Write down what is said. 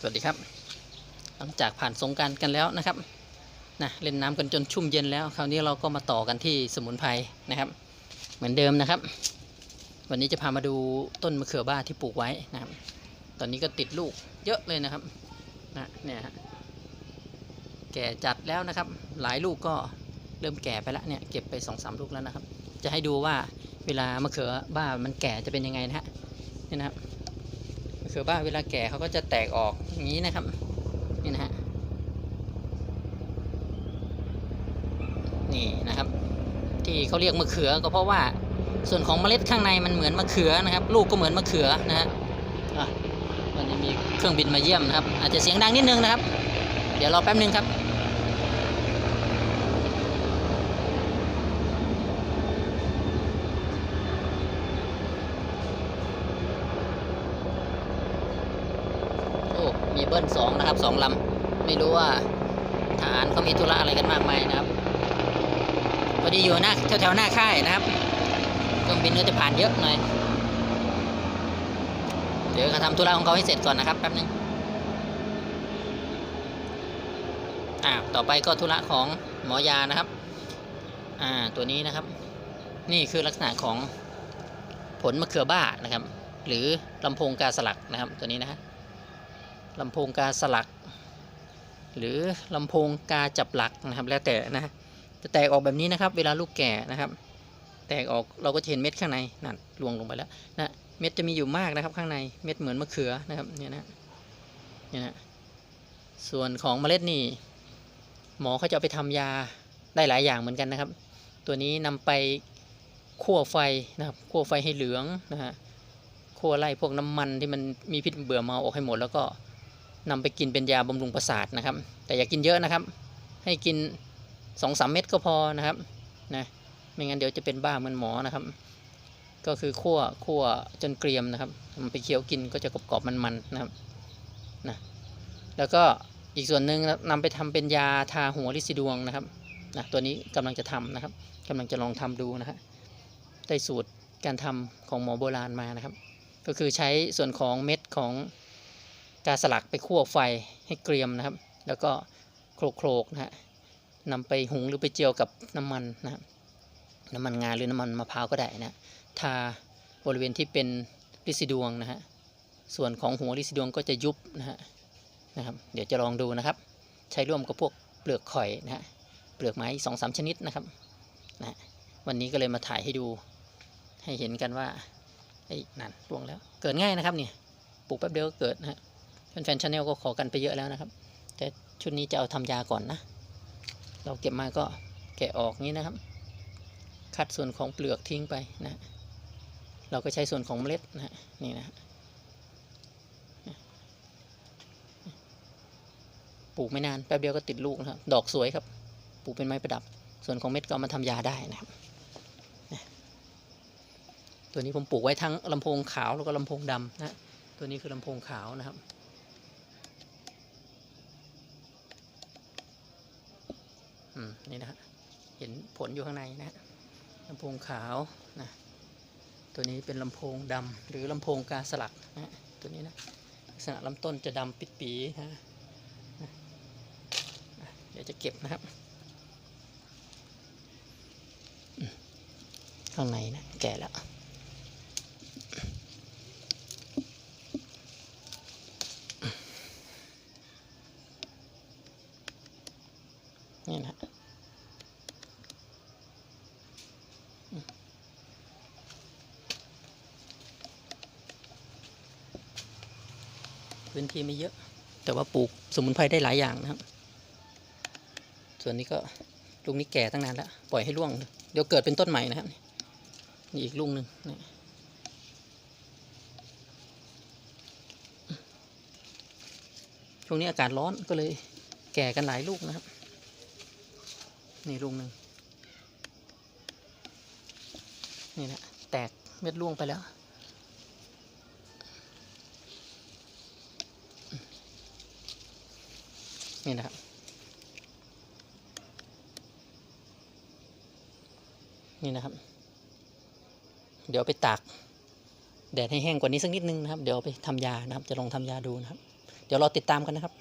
สวัสดีครับ หลังจากผ่านสงการกันแล้วนะครับนะเล่นน้ำกันจนชุ่มเย็นแล้ว คราวนี้เราก็มาต่อกันที่สมุนไพรนะครับ เหมือนเดิมนะครับ วันนี้จะพามาดูต้นมะเขือบ้าที่ปลูกไว้นะครับ ตอนนี้ก็ติดลูกเยอะเลยนะครับนะเนี่ยฮะแก่จัดแล้วนะครับ หลายลูกก็เริ่มแก่ไปแล้วเนี่ยเก็บไปสองสามลูกแล้วนะครับ จะให้ดูว่าเวลามะเขือบ้ามันแก่จะเป็นยังไงนะฮะนี่นะครับ คือบ้าเวลาแก่เขาก็จะแตกออกอย่างนี้นะครับ นี่นะฮะ นี่นะครับ ที่เขาเรียกมะเขือก็เพราะว่าส่วนของเมล็ดข้างในมันเหมือนมะเขือนะครับ ลูกก็เหมือนมะเขือนะฮะวันนี้มีเครื่องบินมาเยี่ยมนะครับ อาจจะเสียงดังนิดนึงนะครับ เดี๋ยวรอแป๊บนึงครับ โอ้ มีเบิ้ลสองนะครับสองลำไม่รู้ว่าทหารเขามีธุระอะไรกันมากมายนะครับพอดีอยู่หน้าแถวๆหน้าค่ายนะครับเครื่องบินก็จะผ่านเยอะหน่อยเดี๋ยวเขาทำธุระของเขาให้เสร็จก่อนนะครับแป๊บนึงอ่าต่อไปก็ธุระของหมอยานะครับ อ่าตัวนี้นะครับ นี่คือลักษณะของผลมะเขือบ้านะครับ หรือลำโพงกาสลักนะครับตัวนี้นะฮะ ลำโพงกาสลัก หรือลำโพงกาจับหลักนะครับแล้วแต่นะจะแตกออกแบบนี้นะครับ เวลาลูกแก่นะครับ แตกออกเราก็จะเห็นเม็ดข้างในนั่นลวงลงไปแล้วนะเม็ดจะมีอยู่มากนะครับข้างในเม็ดเหมือนมะเขือนะครับเนี่ยนะเนี่ยนะส่วนของเมล็ดนี่หมอเขาจะเอาไปทำยาได้หลายอย่างเหมือนกันนะครับ ตัวนี้นำไปคั่วไฟนะครับคั่วไฟให้เหลืองนะฮะคั่วไล่พวกน้ำมันที่มันมีพิษเบื่อเมาออกให้หมดแล้วก็ นำไปกินเป็นยาบำรุงประสาทนะครับ แต่อย่ากินเยอะนะครับ ให้กินสองสามเม็ดก็พอนะครับนะไม่งั้นเดี๋ยวจะเป็นบ้าเหมือนหมอนะครับ ก็คือคั่วคั่วจนเกรียมนะครับมันไปเคี้ยวกินก็จะกรอบๆมันๆนะครับนะแล้วก็อีกส่วนหนึ่งนำไปทำเป็นยาทาหัวลิซิดวงนะครับนะตัวนี้กำลังจะทำนะครับกำลังจะลองทำดูนะฮะได้สูตรการทำของหมอโบราณมานะครับ ก็คือใช้ส่วนของเม็ดของ กาสลักไปคั่วไฟให้เกรียมนะครับ แล้วก็โคลกๆนะฮะนำไปหุงหรือไปเจียวกับน้ำมันนะครับน้ำมันงาหรือน้ำมันมะพร้าวก็ได้นะทาบริเวณที่เป็นลิซิดวงนะฮะส่วนของหัวลิซิดวงก็จะยุบนะฮะนะครับ เดี๋ยวจะลองดูนะครับ ใช้ร่วมกับพวกเปลือกข่อยนะฮะเปลือกไม้สองสามชนิดนะครับนะวันนี้ก็เลยมาถ่ายให้ดูให้เห็นกันว่าไอ้นั่นล่วงแล้วเกิดง่ายนะครับเนี่ยปลูกแป๊บเดียวก็เกิดนะฮะ แฟนๆชาแนลก็ขอกันไปเยอะแล้วนะครับ แต่ชุดนี้จะเอาทำยาก่อนนะ เราเก็บมาก็แกะออกงี้นะครับ คัดส่วนของเปลือกทิ้งไปนะ เราก็ใช้ส่วนของเมล็ดนะฮะนี่นะฮะปลูกไม่นานแป๊บเดียวก็ติดลูกนะครับ ดอกสวยครับ ปลูกเป็นไม้ประดับ ส่วนของเม็ดก็มาทำยาได้นะครับ ตัวนี้ผมปลูกไว้ทั้งลำโพงขาวแล้วก็ลำโพงดำนะ ตัวนี้คือลำโพงขาวนะครับ อืม นี่นะฮะเห็นผลอยู่ข้างในนะฮะลำโพงขาวนะตัวนี้เป็นลำโพงดำหรือลำโพงกาสลักนะตัวนี้นะลักษณะลำต้นจะดำปิดปีนะนะเดี๋ยวจะเก็บนะครับ ข้างในนะแก่แล้ว พื้นที่ไม่เยอะ แต่ว่าปลูกสมุนไพรได้หลายอย่างนะครับ ส่วนนี้ก็ลูกนี้แก่ตั้งนานแล้ว ปล่อยให้ร่วง เดี๋ยวเกิดเป็นต้นใหม่นะครับ นี่อีกลูกหนึ่งช่วงนี้อากาศร้อนก็เลยแก่กันหลายลูกนะครับ นี่ลูกหนึ่งนี่นะแตกเม็ดร่วงไปแล้ว นี่นะครับนี่นะครับ เดี๋ยวไปตากแดดให้แห้งกว่านี้สักนิดนึงนะครับ เดี๋ยวไปทำยานะครับ จะลองทำยาดูนะครับ เดี๋ยวเราติดตามกันนะครับ